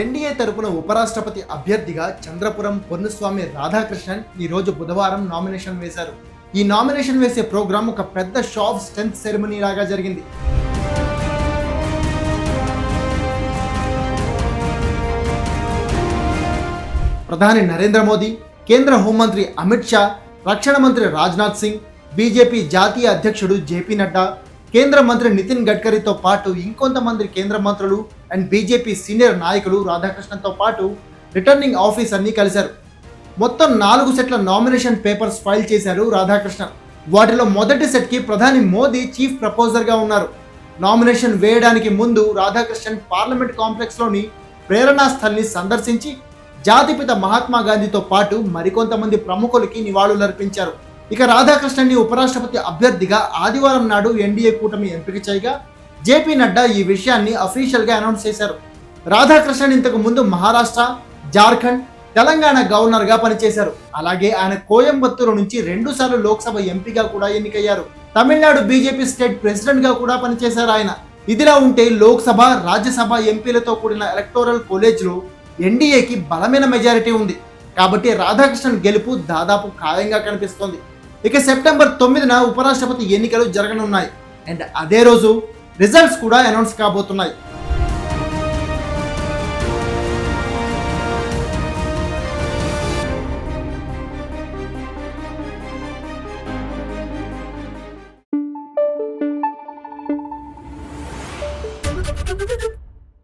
NDA తరపున ఉపరాష్ట్రపతి అభ్యర్థిగా చంద్రపురం పొన్నుస్వామి రాధాకృష్ణన్ ఈ రోజు బుధవారం నామినేషన్ వేశారు. ఈ నామినేషన్ వేసే ప్రోగ్రాం ఒక పెద్ద షాప్ స్ట్రెంత్ సెరమనీ లాగా జరిగింది. ప్రధాని నరేంద్ర మోదీ కేంద్ర హోంమంత్రి అమిత్ షా రక్షణ మంత్రి రాజ్నాథ్ సింగ్ బీజేపీ జాతీయ అధ్యక్షుడు జేపీ నడ్డా కేంద్ర మంత్రి నితిన్ గడ్కరీతో పాటు ఇంకొంతమంది కేంద్ర మంత్రులు అండ్ బీజేపీ సీనియర్ నాయకులు రాధాకృష్ణన్తో పాటు రిటర్నింగ్ ఆఫీసర్ని కలిశారు. మొత్తం నాలుగు సెట్ల నామినేషన్ పేపర్స్ ఫైల్ చేశారు రాధాకృష్ణన్. వాటిలో మొదటి సెట్కి ప్రధాని మోదీ చీఫ్ ప్రపోజర్గా ఉన్నారు. నామినేషన్ వేయడానికి ముందు రాధాకృష్ణన్ పార్లమెంట్ కాంప్లెక్స్లోని ప్రేరణా స్థల్ని సందర్శించి జాతిపిత మహాత్మా గాంధీతో పాటు మరికొంతమంది ప్రముఖులకి నివాళులర్పించారు. ఇక రాధాకృష్ణన్ని ఉపరాష్ట్రపతి అభ్యర్థిగా ఆదివారం నాడు ఎన్డీఏ కూటమి ఎంపిక చేయగా జేపీ నడ్డా ఈ విషయాన్ని అఫీషియల్గా అనౌన్స్ చేశారు. రాధాకృష్ణన్ ఇంతకు ముందు మహారాష్ట్ర జార్ఖండ్ తెలంగాణ గవర్నర్గా పనిచేశారు. అలాగే ఆయన కోయంబత్తూరు నుంచి రెండుసార్లు లోక్సభ ఎంపీగా కూడా ఎన్నికయ్యారు. తమిళనాడు బీజేపీ స్టేట్ ప్రెసిడెంట్గా కూడా పనిచేశారు ఆయన. ఇదిలా ఉంటే లోక్సభ రాజ్యసభ ఎంపీలతో కూడిన ఎలక్టోరల్ కాలేజ్లో ఎన్డీఏకి బలమైన మెజారిటీ ఉంది. కాబట్టి రాధాకృష్ణన్ గెలుపు దాదాపు ఖాయంగా కనిపిస్తోంది. ఇక సెప్టెంబర్ తొమ్మిదిన ఉపరాష్ట్రపతి ఎన్నికలు జరగనున్నాయి అండ్ అదే రోజు రిజల్ట్స్ కూడా అనౌన్స్ కాబోతున్నాయి